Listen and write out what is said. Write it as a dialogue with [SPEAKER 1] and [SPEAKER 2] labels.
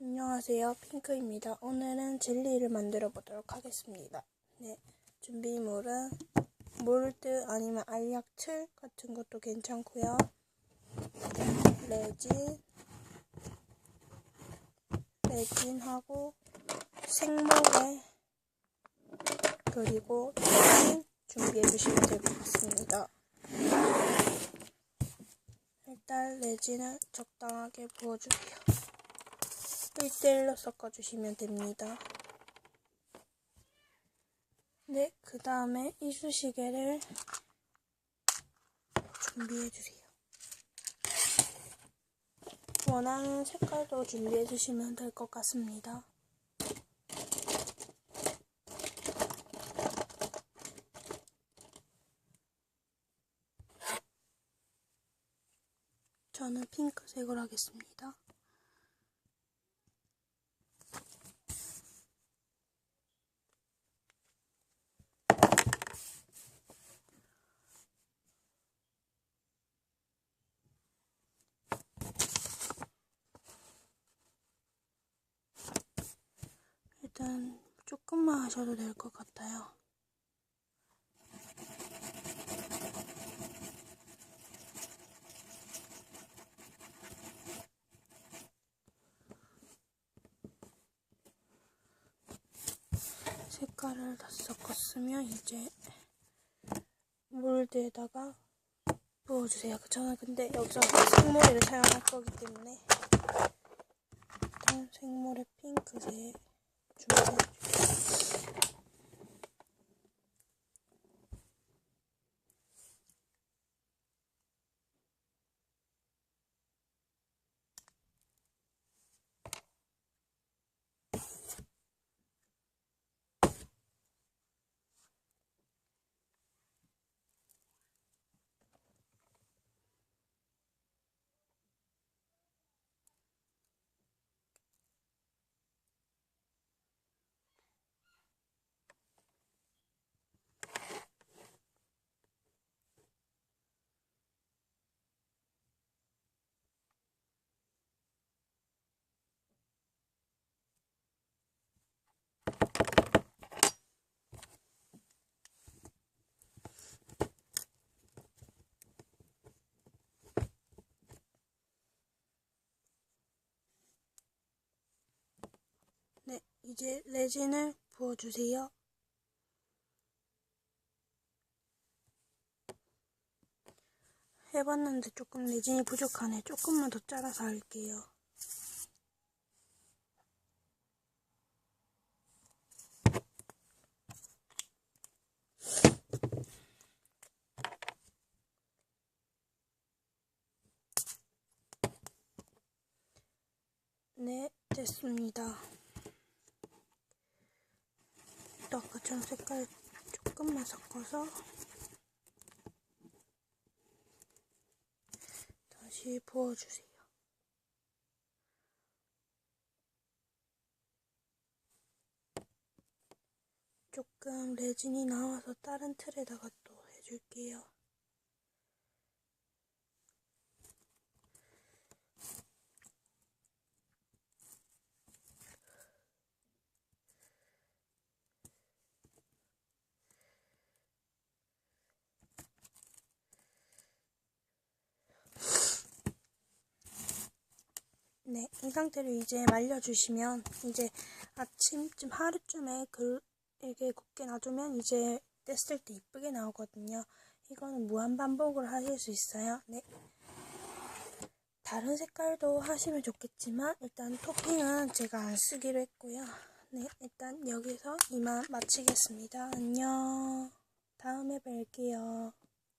[SPEAKER 1] 안녕하세요. 핑크입니다. 오늘은 젤리를 만들어 보도록 하겠습니다. 네, 준비물은 몰드 아니면 알약 틀 같은 것도 괜찮고요. 레진, 레진하고 생모래 그리고 레진 준비해 주시면 될 것 같습니다. 일단 레진을 적당하게 부어주세요. 1대1로 섞어주시면 됩니다. 네, 그 다음에 이쑤시개를 준비해주세요. 원하는 색깔도 준비해주시면 될 것 같습니다. 저는 핑크색으로 하겠습니다. 일단 조금만 하셔도 될 것 같아요. 색깔을 다 섞었으면 이제 몰드에다가 부어주세요. 저는 근데 여기서 생모래를 사용할 거기 때문에 일단 생모래 핑크색 준비 이제 레진을 부어주세요. 해봤는데 조금 레진이 부족하네. 조금만 더 잘라서 할게요. 네, 됐습니다. 또 아까처럼 색깔 조금만 섞어서 다시 부어주세요. 조금 레진이 나와서 다른 틀에다가 또 해줄게요. 네, 이 상태로 이제 말려주시면 이제 아침쯤 하루쯤에 그 이게 곱게 놔두면 이제 뗐을 때 이쁘게 나오거든요. 이거는 무한 반복으로 하실 수 있어요. 네. 다른 색깔도 하시면 좋겠지만 일단 토핑은 제가 안 쓰기로 했고요. 네, 일단 여기서 이만 마치겠습니다. 안녕. 다음에 뵐게요.